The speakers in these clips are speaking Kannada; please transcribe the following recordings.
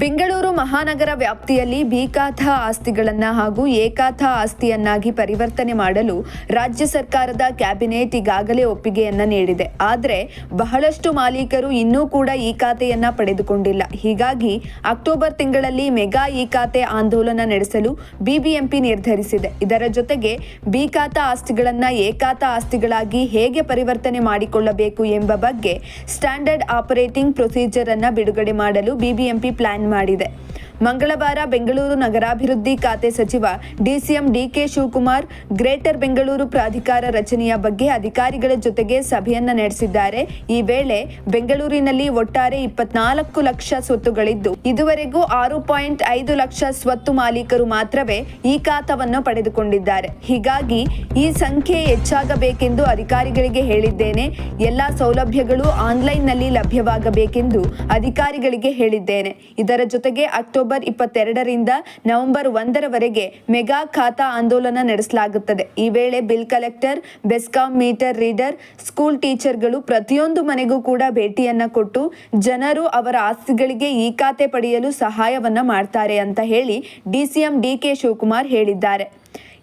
ಬೆಂಗಳೂರು ಮಹಾನಗರ ವ್ಯಾಪ್ತಿಯಲ್ಲಿ ಬಿಕಾಥ ಆಸ್ತಿಗಳನ್ನು ಹಾಗೂ ಏಕಾಥ ಆಸ್ತಿಯನ್ನಾಗಿ ಪರಿವರ್ತನೆ ಮಾಡಲು ರಾಜ್ಯ ಸರ್ಕಾರದ ಕ್ಯಾಬಿನೆಟ್ ಈಗಾಗಲೇ ಒಪ್ಪಿಗೆಯನ್ನ ನೀಡಿದೆ. ಆದರೆ ಬಹಳಷ್ಟು ಮಾಲೀಕರು ಇನ್ನೂ ಕೂಡ ಈ ಖಾತೆಯನ್ನ ಪಡೆದುಕೊಂಡಿಲ್ಲ. ಹೀಗಾಗಿ ಅಕ್ಟೋಬರ್ ತಿಂಗಳಲ್ಲಿ ಮೆಗಾ ಈ ಖಾತೆ ಆಂದೋಲನ ನಡೆಸಲು ಬಿಬಿಎಂಪಿ ನಿರ್ಧರಿಸಿದೆ. ಇದರ ಜೊತೆಗೆ ಬಿಕಾಥ ಆಸ್ತಿಗಳನ್ನ ಏಕಾಥ ಆಸ್ತಿಗಳಾಗಿ ಹೇಗೆ ಪರಿವರ್ತನೆ ಮಾಡಿಕೊಳ್ಳಬೇಕು ಎಂಬ ಬಗ್ಗೆ ಸ್ಟ್ಯಾಂಡರ್ಡ್ ಆಪರೇಟಿಂಗ್ ಪ್ರೊಸೀಜರ್ ಅನ್ನ ಬಿಡುಗಡೆ ಮಾಡಲು ಬಿಬಿಎಂಪಿ ಪ್ಲಾನ್ ಮಾಡಿದೆ. ಮಂಗಳವಾರ ಬೆಂಗಳೂರು ನಗರಾಭಿವೃದ್ಧಿ ಖಾತೆ ಸಚಿವ DCM DK Shivakumar, greater Bengaluru ಪ್ರಾಧಿಕಾರ ರಚನೆಯ ಬಗ್ಗೆ ಅಧಿಕಾರಿಗಳ ಜೊತೆಗೆ ಸಭೆಯನ್ನ ನಡೆಸಿದ್ದಾರೆ. ಈ ವೇಳೆ ಬೆಂಗಳೂರಿನಲ್ಲಿ ಒಟ್ಟಾರೆ ಇಪ್ಪತ್ನಾಲ್ಕು ಲಕ್ಷ ಸ್ವತ್ತುಗಳಿದ್ದು, ಇದುವರೆಗೂ ಆರು ಪಾಯಿಂಟ್ ಐದು ಲಕ್ಷ ಸ್ವತ್ತು ಮಾಲೀಕರು ಮಾತ್ರವೇ ಈ ಖಾತವನ್ನು ಪಡೆದುಕೊಂಡಿದ್ದಾರೆ. ಹೀಗಾಗಿ ಈ ಸಂಖ್ಯೆ ಹೆಚ್ಚಾಗಬೇಕೆಂದು ಅಧಿಕಾರಿಗಳಿಗೆ ಹೇಳಿದ್ದೇನೆ. ಎಲ್ಲಾ ಸೌಲಭ್ಯಗಳು ಆನ್ಲೈನ್ನಲ್ಲಿ ಲಭ್ಯವಾಗಬೇಕೆಂದು ಅಧಿಕಾರಿಗಳಿಗೆ ಹೇಳಿದ್ದೇನೆ. ಇದರ ಜೊತೆಗೆ ಅಕ್ಟೋಬರ್ ಇಪ್ಪತ್ತೆರಡರಿಂದ ನವೆಂಬರ್ ಒಂದರವರೆಗೆ ಮೆಗಾ ಖಾತಾ ಆಂದೋಲನ ನಡೆಸಲಾಗುತ್ತದೆ. ಈ ವೇಳೆ bill collector, BESCOM meter reader, school ಟೀಚರ್ಗಳು ಪ್ರತಿಯೊಂದು ಮನೆಗೂ ಕೂಡ ಭೇಟಿಯನ್ನ ಕೊಟ್ಟು ಜನರು ಅವರ ಆಸ್ತಿಗಳಿಗೆ ಈ ಖಾತೆ ಪಡೆಯಲು ಸಹಾಯವನ್ನ ಮಾಡ್ತಾರೆ ಅಂತ ಹೇಳಿ ಡಿಸಿಎಂ ಡಿಕೆ ಶಿವಕುಮಾರ್ ಹೇಳಿದ್ದಾರೆ.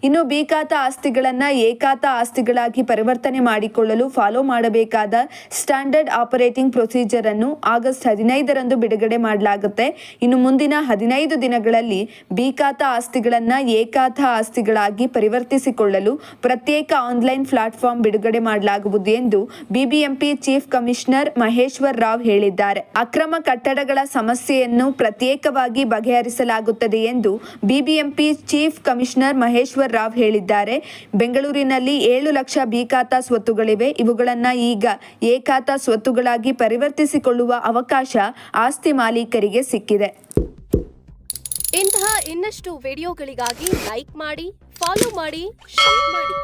ಇನ್ನು ಬಿಖಾತ ಆಸ್ತಿಗಳನ್ನ ಏಕಾತ ಆಸ್ತಿಗಳಾಗಿ ಪರಿವರ್ತನೆ ಮಾಡಿಕೊಳ್ಳಲು ಫಾಲೋ ಮಾಡಬೇಕಾದ ಸ್ಟ್ಯಾಂಡರ್ಡ್ ಆಪರೇಟಿಂಗ್ ಪ್ರೊಸೀಜರ್ ಅನ್ನು ಆಗಸ್ಟ್ ಹದಿನೈದರಂದು ಬಿಡುಗಡೆ ಮಾಡಲಾಗುತ್ತೆ. ಇನ್ನು ಮುಂದಿನ ಹದಿನೈದು ದಿನಗಳಲ್ಲಿ ಬಿಖಾತ ಆಸ್ತಿಗಳನ್ನ ಏಕಾತ ಆಸ್ತಿಗಳಾಗಿ ಪರಿವರ್ತಿಸಿಕೊಳ್ಳಲು ಪ್ರತ್ಯೇಕ ಆನ್ಲೈನ್ ಪ್ಲಾಟ್ಫಾರ್ಮ್ ಬಿಡುಗಡೆ ಮಾಡಲಾಗುವುದು ಎಂದು BBMP chief commissioner Maheshwar Rao ಹೇಳಿದ್ದಾರೆ. ಅಕ್ರಮ ಕಟ್ಟಡಗಳ ಸಮಸ್ಯೆಯನ್ನು ಪ್ರತ್ಯೇಕವಾಗಿ ಬಗೆಹರಿಸಲಾಗುತ್ತದೆ ಎಂದು BBMP chief commissioner Maheshwar Rao ಹೇಳಿದ್ದಾರೆ. ಬೆಂಗಳೂರಿನಲ್ಲಿ ಏಳು ಲಕ್ಷ ಬಿಖಾತ ಸ್ವತ್ತುಗಳಿವೆ. ಇವುಗಳನ್ನು ಈಗ ಏಕಾತ ಸ್ವತ್ತುಗಳಾಗಿ ಪರಿವರ್ತಿಸಿಕೊಳ್ಳುವ ಅವಕಾಶ ಆಸ್ತಿ ಮಾಲೀಕರಿಗೆ ಸಿಕ್ಕಿದೆ. ಇಂತಹ ಇನ್ನಷ್ಟು ವಿಡಿಯೋಗಳಿಗಾಗಿ ಲೈಕ್ ಮಾಡಿ, ಫಾಲೋ ಮಾಡಿ, ಶೇರ್ ಮಾಡಿ.